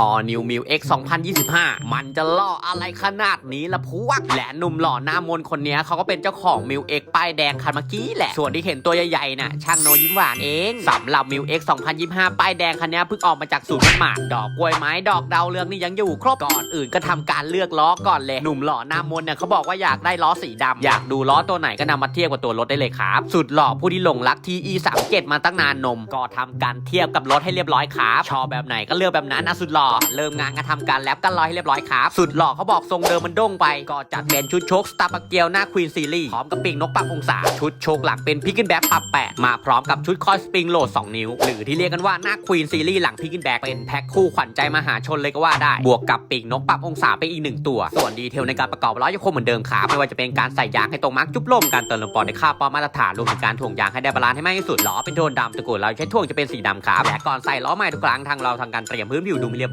ออนิวมิว X 2025 มันจะล่ออะไรขนาดนี้ละพวก และหนุ่มหล่อหน้ามนคนนี้เขาก็เป็นเจ้าของมิว X ป้ายแดงคันเมื่อกี้แหละ ส่วนที่เห็นตัวใหญ่ๆน่ะช่างโนยิ้มหวานเองสำหรับมิว X 2025 ป้ายแดงคันนี้เพิ่งออกมาจากศูนย์หมาดดอกกล้วยไม้ดอกดาวเรืองนี่ยังอยู่ครบก่อนอื่นก็ทำการเลือกล้อก่อนเลยหนุ่มหล่อหน้ามนเนี่ยเขาบอกว่าอยากได้ล้อสีดำอยากดูล้อตัวไหนก็นำมาเทียบกับตัวรถได้เลยครับ สุดหล่อผู้ที่หลงรัก TE 37มาตั้งนานนม ก็ทำการเทียบกับรถให้เรียบร้อยครับชอบแบบไหนก็เลือกแบบนั้นนะสุดหล่อเริ่มงานก็ทำการแลบกันร้อยให้เรียบร้อยครับสุดหล่อเขาบอกทรงเดิมมันด้งไป ก็จัดเป็นชุดโชคสตาร์ปักเกียวหน้าควีนซีรีส์พร้อมกับปีกนกปรับองศา ชุดโชคหลังเป็นพิกินแบ็กปับแปดมาพร้อมกับชุดคอยสปริงโหลด 2 นิ้ว หรือที่เรียกกันว่าหน้าควีนซีรีส์หลังพิกินแบ็กเป็นแพ็คคู่ขวัญใจมหาชนเลยก็ว่าได้ บวกกับปีกนกปับองศาไปอีกหนึ่งตัว ส่วนดีเทลในการประกอบล้อยังคงเหมือนเดิมครับไม่ว่าจะเป็นการใส่ยางให้ตรงมาร์กจุ๊บลมการเติมลมปอดในค่าปอมาตรฐานรวมถึงการถ่วงยางให้ได้บาลานซ์ให้มากที่สุดล้อเป็นโทนดำตะกุดเราใช้ถ่วงจะเป็นสีดำครับและก่อนใส่ล้อใหม่ทุกครั้งทางเราทำการเตรียมพื้นผิวดูม่เรียบ